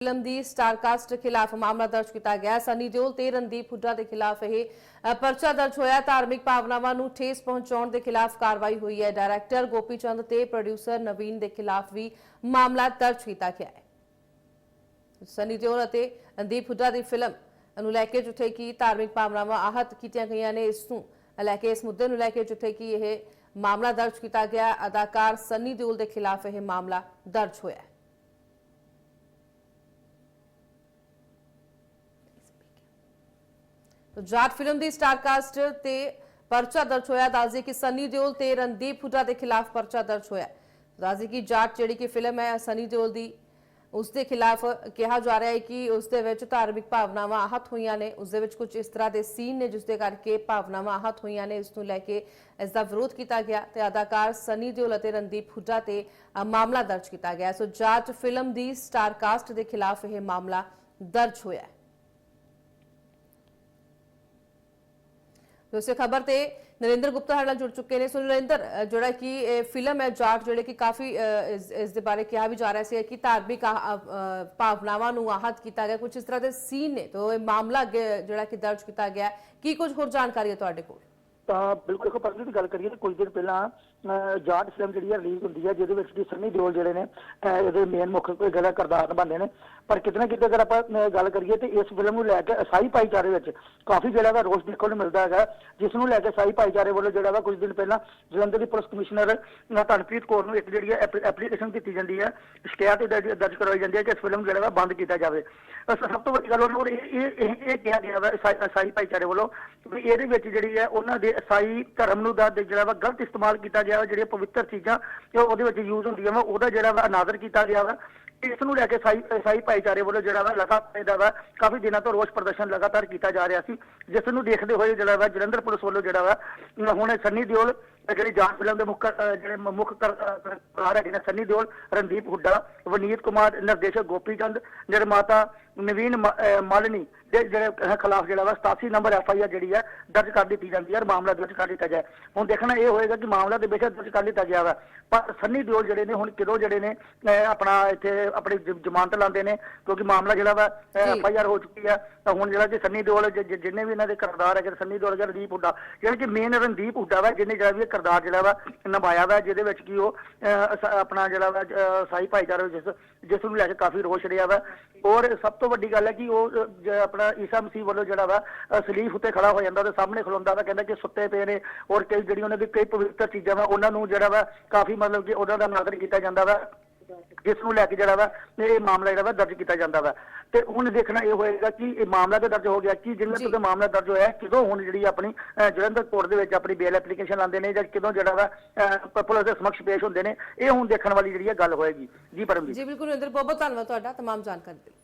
Film ਦੀ star cast ਖਿਲਾਫ ਮਾਮਲਾ ਦਰਜ ਕੀਤਾ ਗਿਆ। ਹੈ। ਸਨੀ ਦਿਓਲ ਤੇ ਰਣਦੀਪ ਹੁੱਡਾ ਦੇ ਖਿਲਾਫ ਇਹ ਪਰਚਾ ਦਰਜ ਹੋਇਆ। ਧਾਰਮਿਕ ਭਾਵਨਾਵਾਂ ਨੂੰ ਠੇਸ ਪਹੁੰਚਾਉਣ ਦੇ ਖਿਲਾਫ ਕਾਰਵਾਈ ਹੋਈ ਹੈ। ਡਾਇਰੈਕਟਰ ਗੋਪੀ ਚੰਦ ਤੇ ਪ੍ਰੋਡਿਊਸਰ ਨਵੀਨ ਦੇ ਖਿਲਾਫ ਵੀ ਮਾਮਲਾ ਦਰਜ ਕੀਤਾ ਗਿਆ ਹੈ। ਸਨੀ ਦਿਓਲ ਅਤੇ ਰਣਦੀਪ ਹੁੱਡਾ ਦੀ ਫਿਲਮ ਨੂੰ ਲੈ ਕੇ ਜਿੱਥੇ ਕਿ ਧਾਰਮਿਕ ਭਾਵਨਾਵਾਂ ਆਹਤ ਕੀਤੀਆਂ ਗਈਆਂ ਨੇ, ਇਸ ਨੂੰ ਲੈ ਕੇ, ਇਸ ਮੁੱਦੇ ਨੂੰ ਲੈ ਕੇ ਜਿੱਥੇ ਕਿ ਇਹ ਮਾਮਲਾ ਦਰਜ ਕੀਤਾ ਗਿਆ। ਅਦਾਕਾਰ ਸਨੀ ਦਿਓਲ ਦੇ ਖਿਲਾਫ ਇਹ ਮਾਮਲਾ ਦਰਜ ਹੋਇਆ ਤੋ ਜਾਟ ਫਿਲਮ ਦੀ ਸਟਾਰਕਾਸਟ ਤੇ ਪਰਚਾ ਦਰਜ ਹੋਇਆ। ਦੱਸਦੇ ਕਿ ਸਨੀ ਦਿਓਲ ਤੇ ਰਣਦੀਪ ਹੁੱਡਾ ਦੇ ਖਿਲਾਫ ਪਰਚਾ ਦਰਜ ਹੋਇਆ। ਦੱਸਦੇ ਕਿ ਜਾਟ ਜਿਹੜੀ ਕਿ ਫਿਲਮ ਹੈ ਸਨੀ ਦਿਓਲ ਦੀ, ਉਸ ਦੇ ਖਿਲਾਫ ਕਿਹਾ ਜਾ ਰਿਹਾ ਹੈ ਕਿ ਉਸ ਦੇ ਵਿੱਚ ਧਾਰਮਿਕ ਭਾਵਨਾਵਾਂ ਆਹਤ ਹੋਈਆਂ ਨੇ। ਉਸ ਦੇ ਵਿੱਚ ਕੁਝ ਇਸ ਤਰ੍ਹਾਂ ਦੇ ਸੀਨ ਨੇ ਜਿਸ ਦੇ ਕਰਕੇ ਭਾਵਨਾਵਾਂ ਆਹਤ ਹੋਈਆਂ ਨੇ। ਇਸ ਨੂੰ ਲੈ ਕੇ ਇਸ ਦਾ ਵਿਰੋਧ ਕੀਤਾ ਗਿਆ। ਤੇ ਅਦਾਕਾਰ ਸਨੀ ਦਿਓਲ ਅਤੇ ਰਣਦੀਪ ਹੁੱਡਾ ਤੇ ਮਾਮਲਾ ਦਰਜ ਕੀਤਾ ਗਿਆ। ਸੋ ਜਾਟ ਫਿਲਮ ਦੀ ਸਟਾਰਕਾਸਟ ਦੇ ਖਿਲਾਫ ਇਹ ਮਾਮਲਾ ਦਰਜ ਹੋਇਆ ਹੈ। ਦੋਸਤੋ ਖਬਰ ਤੇ ਨਰਿੰਦਰ ਗੁਪਤਾ ਸਾਡੇ ਨਾਲ ਜੁੜ ਚੁੱਕੇ ਨੇ ਸੋ ਨਰਿੰਦਰ ਜਿਹੜਾ ਕਿ ਇਹ ਫਿਲਮ ਹੈ ਜਾਟ ਜਿਹੜੇ ਕਿ ਕਾਫੀ ਅ, ਇਸ ਇਸ ਦੇ ਬਾਰੇ ਕਿਹਾ ਵੀ ਜਾ ਰਿਹਾ ਸੀ ਕਿ ਧਾਰਮਿਕ ਭਾਵਨਾਵਾਂ ਨੂੰ ਆਹਤ ਕੀਤਾ ਗਿਆ ਕੁਝ ਇਸ ਤਰ੍ਹਾਂ ਦੇ ਸੀਨ ਨੇ ਤੋਂ ਇਹ ਮਾਮਲਾ ਅੱਗੇ ਜਿਹੜਾ ਕਿ ਦਰਜ ਕੀਤਾ ਗਿਆ ਕੀ ਕੁਝ ਹੋਰ ਜਾਣਕਾਰੀ ਹੈ ਤੁਹਾਡੇ ਕੋਲ ਤਾਂ ਬਿਲਕੁਲ ਦੇਖੋ ਪਰਲੀ ਦੀ ਗੱਲ ਕਰੀਏ ਤਾਂ ਕੁਝ ਦਿਨ ਪਹਿਲਾਂ ਅਹ, ਜਾਟ ਫਿਲਮ ਜਿਹੜੀ ਹੈ ਰਿਲੀਜ਼ ਹੁੰਦੀ ਹੈ ਜਿਹਦੇ ਵਿੱਚ ਕਿ ਸੰਨੀ ਦਿਓਲ ਜਿਹੜੇ ਨੇ ਇਹਦੇ ਮੇਨ ਮੁੱਖ ਜਿਹੜਾ ਕਰਦਾਰ ਨਿਭਾਉਂਦੇ ਨੇ। ਪਰ ਕਿਤੇ ਨਾ ਕਿਤੇ ਅਗਰ ਆਪਾਂ ਗੱਲ ਕਰੀਏ ਤੇ ਇਸ ਫਿਲਮ ਨੂੰ ਲੈ ਕੇ ਅਸਾਈ ਭਾਈਚਾਰੇ ਵਿੱਚ ਕਾਫੀ ਜਿਹੜਾ ਵਾ ਰੋਸ ਦੇਖਣ ਨੂੰ ਮਿਲਦਾ ਹੈਗਾ। ਜਿਸ ਨੂੰ ਲੈ ਕੇ ਅਸਾਈ ਭਾਈਚਾਰੇ ਵੱਲੋਂ ਜਿਹੜਾ ਵਾ ਕੁਝ ਦਿਨ ਪਹਿਲਾਂ ਜਲੰਧਰ ਦੀ ਪੁਲਿਸ ਕਮਿਸ਼ਨਰ ਅਹ, ਧਨਪ੍ਰੀਤ ਕੌਰ ਨੂੰ ਇੱਕ ਜਿਹੜੀ ਹੈ ਐਪਲੀਕੇਸ਼ਨ ਦਿੱਤੀ ਜਾਂਦੀ ਹੈ ਸ਼ਿਕਾਇਤ ਦਰਜ ਕਰਵਾਈ ਜਾਂਦੀ ਹੈ ਕਿ ਇਸ ਫਿਲਮ ਜਿਹੜਾ ਵਾ ਬੰਦ ਕੀਤਾ ਜਾਵੇ। ਸਭ ਤੋਂ ਵੱਡੀ ਗੱਲ ਉਹਨਾਂ ਵੱਲੋਂ ਇਹ ਇਹ ਕਿਹਾ ਗਿਆ ਵਾ ਅਸਾਈ ਭਾਈਚਾਰੇ ਵੱਲੋਂ ਵੀ ਇਹਦੇ ਵਿੱਚ ਜਿਹੜੀ ਹੈ ਉਹਨਾਂ ਦੇ ਈਸਾਈ ਧਰਮ ਨੂੰ ਦਾ ਜਿਹੜਾ ਵਾ ਗਲਤ ਇਸਤੇਮਾਲ ਕੀਤਾ ਗਿਆ ਵਾ, ਜਿਹੜੀਆਂ ਪਵਿੱਤਰ ਚੀਜ਼ਾਂ, ਜੋ ਉਹਦੇ ਵਿੱਚ ਯੂਜ਼ ਹੁੰਦੀਆਂ ਵਾ, ਉਹਦਾ ਜਿਹੜਾ ਵਾ ਅਨਾਦਰ ਕੀਤਾ ਗਿਆ ਵਾ। ਇਸ ਨੂੰ ਲੈ ਕੇ ਸਾਈ ਇਸਾਈ ਭਾਈਚਾਰੇ ਵੱਲੋਂ ਜਿਹੜਾ ਵਾ ਲਗਾਤਾਰ ਇਹਦਾ ਵਾ ਕਾਫੀ ਦਿਨਾਂ ਤੋਂ ਰੋਸ ਪ੍ਰਦਰਸ਼ਨ ਲਗਾਤਾਰ ਕੀਤਾ ਜਾ ਰਿਹਾ ਸੀ। ਜਿਸ ਨੂੰ ਦੇਖਦੇ ਹੋਏ ਜਿਹੜਾ ਵਾ ਜਲੰਧਰ ਪੁਲਿਸ ਵੱਲੋਂ ਜਿਹੜਾ ਵਾ, ਅਹ ਹੁਣ ਸੰਨੀ ਦਿਓਲ ਜਿਹੜੀ ਜਾਂਚ ਫਿਲਮ ਦੇ ਮੁੱਖ ਜਿਹੜੇ ਮੁੱਖ ਕਰ- ਹੈਗੇ ਨੇ ਸੰਨੀ ਦਿਓਲ, ਰਣਦੀਪ ਹੁੱਡਾ, ਵਨੀਤ ਕੁਮਾਰ, ਨਿਰਦੇਸ਼ਕ ਗੋਪੀ ਚੰਦ, ਨਿਰਮਾਤਾ ਨਵੀਨ ਮਾਲਨੀ ਦੇ ਜਿਹੜੇ ਖਿਲਾਫ ਜਿਹੜਾ ਵਾ 87 ਨੰਬਰ ਐਫ ਆਈ ਆਰ ਜਿਹੜੀ ਹੈ ਦਰਜ ਕਰ ਦਿੱਤੀ ਜਾਂਦੀ ਹੈ ਮਾਮਲਾ ਦਰਜ ਕਰ ਦਿੱਤਾ ਜਾਏ ਹੁਣ ਦੇਖਣਾ ਇਹ ਹੋਏਗਾ ਕਿ ਮਾਮਲਾ ਦੇ ਬੇਸ਼ੱਕ ਦਰਜ ਕਰ ਦਿੱਤਾ ਗਿਆ ਵਾ। ਪਰ ਸੰਨੀ ਦਿਓਲ ਜਿਹੜੇ ਨੇ ਹੁਣ ਕਿਦੋਂ ਜਿਹੜੇ ਨੇ ਆਪਣਾ ਇੱਥੇ ਆਪਣੀ ਜ਼ਮਾਨਤ ਲਾਉਂਦੇ ਨੇ ਕਿਉਂਕਿ ਮਾਮਲਾ ਜਿਹੜਾ ਵਾ। ਐਫ ਆਈ ਆਰ ਹੋ ਚੁੱਕੀ ਹੈ। ਤਾਂ ਹੁਣ ਜਿਹੜਾ ਕਿ ਸੰਨੀ ਦਿਓਲ ਜਿੰਨੇ ਵੀ ਇਹਨਾਂ ਦੇ ਕਿਰਦਾਰ ਹੈਗੇ ਸੰਨੀ ਦਿਓਲ ਜਾਂ ਰਣਦੀਪ ਹੁੱਡਾ ਯਾਨੀ ਕਿ ਮੇਨ ਰਣਦੀਪ ਹੁੱਡਾ ਵਾ ਜਿਹਨੇ ਜਿਹੜਾ ਵੀ ਇਹ ਕਿਰਦਾਰ ਜਿਹੜਾ ਵਾ ਨਿਭਾਇਆ ਵਾ ਜਿਹਦੇ ਵਿੱਚ ਕੀ ਉਹ ਆਪਣਾ ਜਿਹੜਾ ਵਾ ਸਾਈ ਭਾਈਚਾਰਾ ਜਿਸ ਜਿਸ ਨੂੰ ਲੈ ਕੇ ਕਾਫੀ ਰੋਸ਼ ਰਿਹਾ ਵਾ। ਔਰ ਸਭ ਤੋਂ ਵੱਡੀ ਗੱਲ ਹੈ ਕਿ ਉਹ ਜ- ਆਪਣਾ ਈਸਾ ਮਸੀਹ ਵੱਲੋਂ ਜਿਹੜਾ ਵਾ ਅਹ, ਸਲੀਫ ਉੱਤੇ ਖੜਾ ਹੋ ਜਾਂਦਾ ਉਹਦੇ ਸਾਹਮਣੇ ਖਲੋਂਦਾ ਵਾ ਕਹਿੰਦਾ ਕਿ ਸੁੱਤੇ ਪਏ ਨੇ ਔਰ ਕਈ ਜਿਹੜੀ ਉਹਨਾਂ ਦੀ ਕਈ ਪਵਿੱਤਰ ਚੀਜ਼ਾਂ ਵਾ ਉਹਨਾਂ ਨੂੰ ਜਿਹੜਾ ਵਾ ਕਾਫੀ ਮਤਲਬ ਕਿ ਉਹਨਾਂ ਦਾ ਨਾਦਰ ਕੀਤਾ ਜਾਂਦਾ ਵਾ ਜਿਸ ਨੂੰ ਲੈ ਕੇ ਜਿਹੜਾ ਵਾ ਇਹ ਮਾਮਲਾ ਜਿਹੜਾ ਵਾ ਦਰਜ ਕੀਤਾ ਜਾਂਦਾ ਵਾ ਤੇ ਹੁਣ ਦੇਖਣਾ ਇਹ ਹੋਏਗਾ ਕਿ ਇਹ ਮਾਮਲਾ ਤੇ ਦਰਜ ਹੋ ਗਿਆ ਕਿ ਜਿੰਨੇ ਜੀ। ਤੋਂ ਮਾਮਲਾ ਦਰਜ ਹੋਇਆ ਹੈ, ਕਿਦੋਂ ਹੁਣ ਜਿਹੜੀ ਆਪਣੀ ਅਹ, ਜਲੰਧਰ ਕੋਰਟ ਦੇ ਵਿੱਚ ਆਪਣੀ ਬੇਲ ਐਪਲੀਕੇਸ਼ਨ ਲਾਉਂਦੇ ਨੇ ਜਾਂ ਕਿਦੋਂ ਜਿਹੜਾ ਵਾ ਅਹ, ਪੁਲਿਸ ਦੇ ਸਮਕਸ਼ ਪੇਸ਼ ਹੁੰਦੇ ਨੇ ਇਹ ਹੁਣ ਦੇਖਣ ਵਾਲੀ ਜਿਹੜੀ ਹੈ ਗੱਲ ਹੋਏਗੀ ਜੀ ਪਰਮਜੀਤ ਜੀ ਬਿਲਕੁਲ ਨਰਿੰਦਰ ਬਹੁਤ ਬਹੁਤ ਧੰਨਵਾਦ ਤੁਹਾਡਾ तमाम ਜਾਣਕਾਰੀ ਦੇ ਲਈ